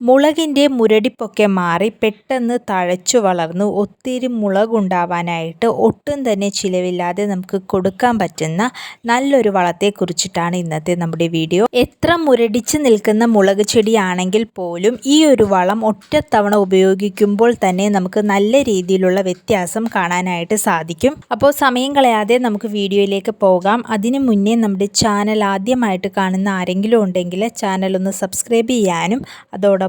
മുളകിന്റെ മുരടിപ്പൊക്കെ മാറി പെട്ടെന്ന് തഴച്ചു വളർന്ന്. ഒത്തിരി മുളകുണ്ടാവാനായിട്ട് ഒട്ടും തന്നെ ചിലവില്ലാതെ നമുക്ക് കൊടുക്കാൻ പറ്റുന്ന നല്ലൊരു വളത്തെക്കുറിച്ചിട്ടാണ് ഇന്നത്തെ നമ്മുടെ വീഡിയോ. എത്ര മുരടിച്ച് നിൽക്കുന്ന മുളക് ചെടിയാണെങ്കിൽ പോലും ഈ ഒരു വളം ഒറ്റത്തവണ ഉപയോഗിക്കുമ്പോൾ തന്നെ നമുക്ക് നല്ല രീതിയിലുള്ള വ്യത്യാസം കാണാനായിട്ട് സാധിക്കും. അപ്പോൾ സമയം കളയാതെ നമുക്ക് വീഡിയോയിലേക്ക് പോകാം. അതിനു മുന്നേ നമ്മുടെ ചാനൽ ആദ്യമായിട്ട് കാണുന്ന ആരെങ്കിലും ഉണ്ടെങ്കിൽ ചാനൽ ഒന്ന് സബ്സ്ക്രൈബ് ചെയ്യാനും അതോടൊപ്പം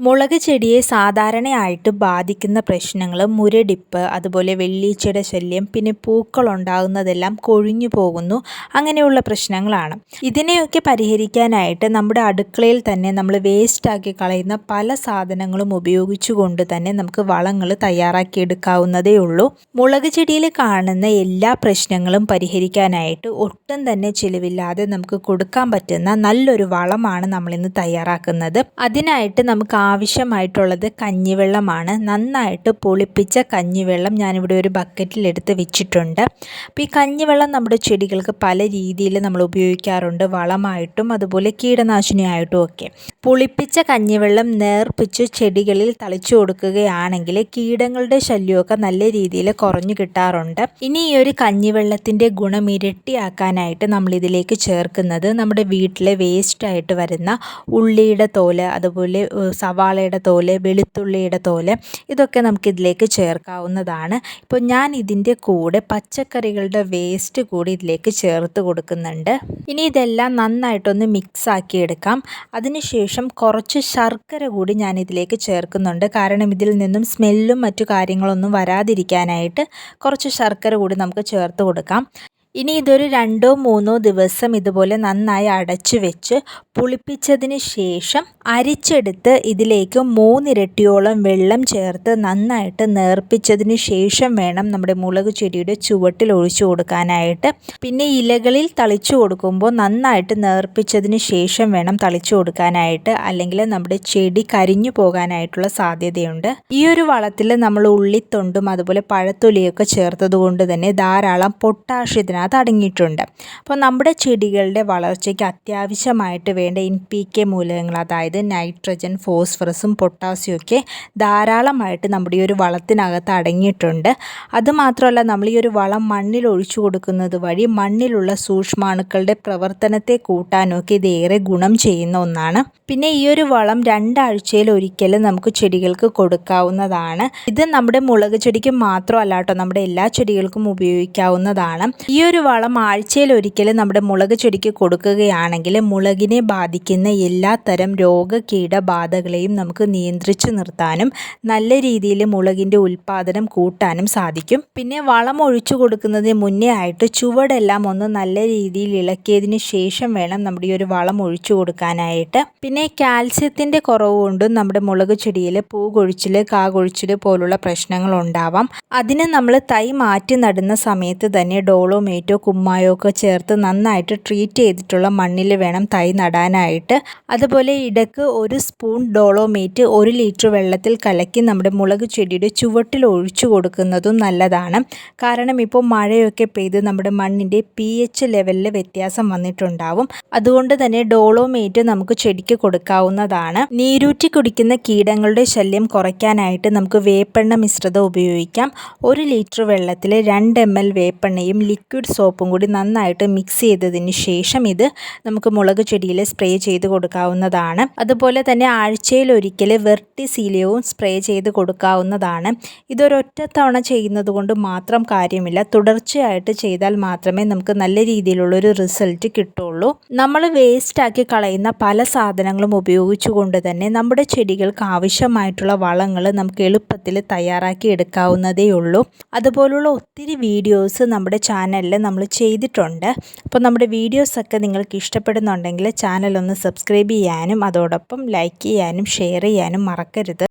മുളക് ചെടിയെ സാധാരണയായിട്ട് ബാധിക്കുന്ന പ്രശ്നങ്ങൾ മുരടിപ്പ് അതുപോലെ വെള്ളീച്ചയുടെ ശല്യം പിന്നെ പൂക്കൾ ഉണ്ടാകുന്നതെല്ലാം കൊഴിഞ്ഞു പോകുന്നു. അങ്ങനെയുള്ള പ്രശ്നങ്ങളാണ്. ഇതിനെയൊക്കെ പരിഹരിക്കാനായിട്ട് നമ്മുടെ അടുക്കളയിൽ തന്നെ നമ്മൾ വേസ്റ്റാക്കി കളയുന്ന പല സാധനങ്ങളും ഉപയോഗിച്ചുകൊണ്ട് തന്നെ നമുക്ക് വളങ്ങൾ തയ്യാറാക്കിയെടുക്കാവുന്നതേ ഉള്ളൂ. മുളക് ചെടിയിൽ കാണുന്ന എല്ലാ പ്രശ്നങ്ങളും പരിഹരിക്കാനായിട്ട് ഒട്ടും തന്നെ ചിലവില്ലാതെ നമുക്ക് കൊടുക്കാൻ പറ്റുന്ന നല്ലൊരു വളമാണ് നമ്മളിന്ന് തയ്യാറാക്കുന്നത്. അതിനായിട്ട് നമുക്ക് ആവശ്യമായിട്ടുള്ളത് കഞ്ഞിവെള്ളമാണ്. നന്നായിട്ട് പുളിപ്പിച്ച കഞ്ഞിവെള്ളം ഞാനിവിടെ ഒരു ബക്കറ്റിൽ എടുത്ത് വെച്ചിട്ടുണ്ട്. അപ്പോൾ ഈ കഞ്ഞിവെള്ളം നമ്മുടെ ചെടികൾക്ക് പല രീതിയിൽ നമ്മൾ ഉപയോഗിക്കാറുണ്ട്. വളമായിട്ടും അതുപോലെ കീടനാശിനിയായിട്ടും ഒക്കെ. പുളിപ്പിച്ച കഞ്ഞിവെള്ളം നേർപ്പിച്ച് ചെടികളിൽ തളിച്ചു കൊടുക്കുകയാണെങ്കിൽ കീടങ്ങളുടെ ശല്യമൊക്കെ നല്ല രീതിയിൽ കുറഞ്ഞു കിട്ടാറുണ്ട്. ഇനി ഈ ഒരു കഞ്ഞിവെള്ളത്തിന്റെ ഗുണം ഇരട്ടിയാക്കാനായിട്ട് നമ്മൾ ഇതിലേക്ക് ചേർക്കുന്നത് നമ്മുടെ വീട്ടിലെ വേസ്റ്റായിട്ട് വരുന്ന ഉള്ളിയുടെ തോൽ അതുപോലെ സവാളയുടെ തോൽ വെളുത്തുള്ളിയുടെ തോൽ ഇതൊക്കെ നമുക്ക് ഇതിലേക്ക് ചേർക്കാവുന്നതാണ്. ഇപ്പോൾ ഞാൻ ഇതിന്റെ കൂടെ പച്ചക്കറികളുടെ വേസ്റ്റ് കൂടി ഇതിലേക്ക് ചേർത്ത് കൊടുക്കുന്നുണ്ട്. ഇനി ഇതെല്ലാം നന്നായിട്ടൊന്ന് മിക്സ് ആക്കി എടുക്കാം അതിനുശേഷം കുറച്ച് ശർക്കര കൂടി ഞാൻ ഇതിലേക്ക് ചേർക്കുന്നുണ്ട്. കാരണം ഇതിൽ നിന്നും സ്മെല്ലും മറ്റു കാര്യങ്ങളൊന്നും വരാതിരിക്കാനായിട്ട് കുറച്ച് ശർക്കര കൂടി നമുക്ക് ചേർത്ത് കൊടുക്കാം. ഇനി ഇതൊരു രണ്ടോ മൂന്നോ ദിവസം ഇതുപോലെ നന്നായി അടച്ചു വെച്ച് പുളിപ്പിച്ചതിന് ശേഷം അരിച്ചെടുത്ത് ഇതിലേക്ക് മൂന്നിരട്ടിയോളം വെള്ളം ചേർത്ത് നന്നായിട്ട് നേർപ്പിച്ചതിന് ശേഷം വേണം നമ്മുടെ മുളക് ചെടിയുടെ ചുവട്ടിൽ ഒഴിച്ചു കൊടുക്കാനായിട്ട്. പിന്നെ ഇലകളിൽ തളിച്ചു കൊടുക്കുമ്പോൾ നന്നായിട്ട് നേർപ്പിച്ചതിന് ശേഷം വേണം തളിച്ചു കൊടുക്കാനായിട്ട് അല്ലെങ്കിൽ നമ്മുടെ ചെടി കരിഞ്ഞു പോകാനായിട്ടുള്ള സാധ്യതയുണ്ട്. ഈ ഒരു വളത്തിൽ നമ്മൾ ഉള്ളിത്തൊണ്ടും അതുപോലെ പഴത്തൊലിയൊക്കെ ചേർത്തത് കൊണ്ട് തന്നെ ധാരാളം പൊട്ടാഷ്യത്തിന് ഇതിനകത്ത് അടങ്ങിയിട്ടുണ്ട് അപ്പോൾ നമ്മുടെ ചെടികളുടെ വളർച്ചയ്ക്ക് അത്യാവശ്യമായിട്ട് വേണ്ട ഇൻ പി കെ മൂലകങ്ങൾ അതായത് നൈട്രജൻ ഫോസ്ഫറസും പൊട്ടാസ്യം ഒക്കെ ധാരാളമായിട്ട് നമ്മുടെ ഈ ഒരു വളത്തിനകത്ത് അടങ്ങിയിട്ടുണ്ട്. അതുമാത്രമല്ല നമ്മൾ ഈ ഒരു വളം മണ്ണിൽ ഒഴിച്ചു കൊടുക്കുന്നത് വഴി മണ്ണിലുള്ള സൂക്ഷ്മാണുക്കളുടെ പ്രവർത്തനത്തെ കൂട്ടാനൊക്കെ ഇത് ഏറെ ഗുണം ചെയ്യുന്ന ഒന്നാണ്. പിന്നെ ഈ ഒരു വളം രണ്ടാഴ്ചയിൽ ഒരിക്കലും നമുക്ക് ചെടികൾക്ക് കൊടുക്കാവുന്നതാണ്. ഇത് നമ്മുടെ മുളക് ചെടിക്ക് മാത്രമല്ല കേട്ടോ നമ്മുടെ എല്ലാ ചെടികൾക്കും ഉപയോഗിക്കാവുന്നതാണ്. ഈ ഒരു വളം ആഴ്ചയിൽ ഒരിക്കലും നമ്മുടെ മുളക് ചെടിക്ക് കൊടുക്കുകയാണെങ്കിൽ മുളകിനെ ബാധിക്കുന്ന എല്ലാ തരം രോഗ കീടബാധകളെയും നമുക്ക് നിയന്ത്രിച്ചു നിർത്താനും നല്ല രീതിയിൽ മുളകിന്റെ ഉൽപ്പാദനം കൂട്ടാനും സാധിക്കും. പിന്നെ വളം ഒഴിച്ചു കൊടുക്കുന്നതിന് മുന്നേ ആയിട്ട് ചുവടെല്ലാം ഒന്ന് നല്ല രീതിയിൽ ഇളക്കിയതിന് ശേഷം വേണം നമ്മുടെ ഈ ഒരു വളം ഒഴിച്ചു കൊടുക്കാനായിട്ട്. പിന്നെ കാൽസ്യത്തിന്റെ കുറവ് കൊണ്ടും നമ്മുടെ മുളക് ചെടിയിൽ പൂ കൊഴിച്ചിൽ കാ കൊഴിച്ചിൽ പോലുള്ള പ്രശ്നങ്ങൾ ഉണ്ടാവാം. അതിന് നമ്മൾ തൈ മാറ്റി നടുന്ന സമയത്ത് തന്നെ ഡോളോമേറ്റ് ടൊമാറ്റോ കുമ്മായോ ഒക്കെ ചേർത്ത് നന്നായിട്ട് ട്രീറ്റ് ചെയ്തിട്ടുള്ള മണ്ണിൽ വേണം തൈ നടാനായിട്ട്. അതുപോലെ ഇടയ്ക്ക് ഒരു സ്പൂൺ ഡോളോമേറ്റ് ഒരു ലിറ്റർ വെള്ളത്തിൽ കലക്കി നമ്മുടെ മുളക് ചെടിയുടെ ചുവട്ടിൽ ഒഴിച്ചു കൊടുക്കുന്നതും നല്ലതാണ്. കാരണം ഇപ്പോൾ മഴയൊക്കെ പെയ്ത് നമ്മുടെ മണ്ണിന്റെ പി എച്ച് ലെവലിൽ വ്യത്യാസം വന്നിട്ടുണ്ടാവും. അതുകൊണ്ട് തന്നെ ഡോളോമേറ്റ് നമുക്ക് ചെടിക്ക് കൊടുക്കാവുന്നതാണ്. നീരൂറ്റി കുടിക്കുന്ന കീടങ്ങളുടെ ശല്യം കുറയ്ക്കാനായിട്ട് നമുക്ക് വേപ്പെണ്ണ മിശ്രിതം ഉപയോഗിക്കാം. ഒരു ലിറ്റർ വെള്ളത്തിൽ രണ്ട് എം എൽ വേപ്പെണ്ണയും ലിക്വിഡ് സോപ്പും കൂടി നന്നായിട്ട് മിക്സ് ചെയ്തതിന് ശേഷം ഇത് നമുക്ക് മുളക് ചെടിയിൽ സ്പ്രേ ചെയ്ത് കൊടുക്കാവുന്നതാണ്. അതുപോലെ തന്നെ ആഴ്ചയിൽ ഒരിക്കൽ വെർട്ടിസീലിയവും സ്പ്രേ ചെയ്ത് കൊടുക്കാവുന്നതാണ്. ഇതൊരൊറ്റ തവണ ചെയ്യുന്നത് കൊണ്ട് മാത്രം കാര്യമില്ല. തുടർച്ചയായിട്ട് ചെയ്താൽ മാത്രമേ നമുക്ക് നല്ല രീതിയിലുള്ളൊരു റിസൾട്ട് കിട്ടുള്ളൂ. നമ്മൾ വേസ്റ്റാക്കി കളയുന്ന പല സാധനങ്ങളും ഉപയോഗിച്ചുകൊണ്ട് തന്നെ നമ്മുടെ ചെടികൾക്ക് ആവശ്യമായിട്ടുള്ള വളങ്ങൾ നമുക്ക് എളുപ്പത്തിൽ തയ്യാറാക്കി എടുക്കാവുന്നതേ ഉള്ളൂ. അതുപോലുള്ള ഒത്തിരി വീഡിയോസ് നമ്മുടെ ചാനലിൽ നമ്മൾ ചെയ്തിട്ടുണ്ട്. അപ്പോൾ നമ്മുടെ വീഡിയോസൊക്കെ നിങ്ങൾക്ക് ഇഷ്ടപ്പെടുന്നുണ്ടെങ്കിൽ ചാനലൊന്ന് സബ്സ്ക്രൈബ് ചെയ്യാനും അതോടൊപ്പം ലൈക്ക് ചെയ്യാനും ഷെയർ ചെയ്യാനും മറക്കരുത്.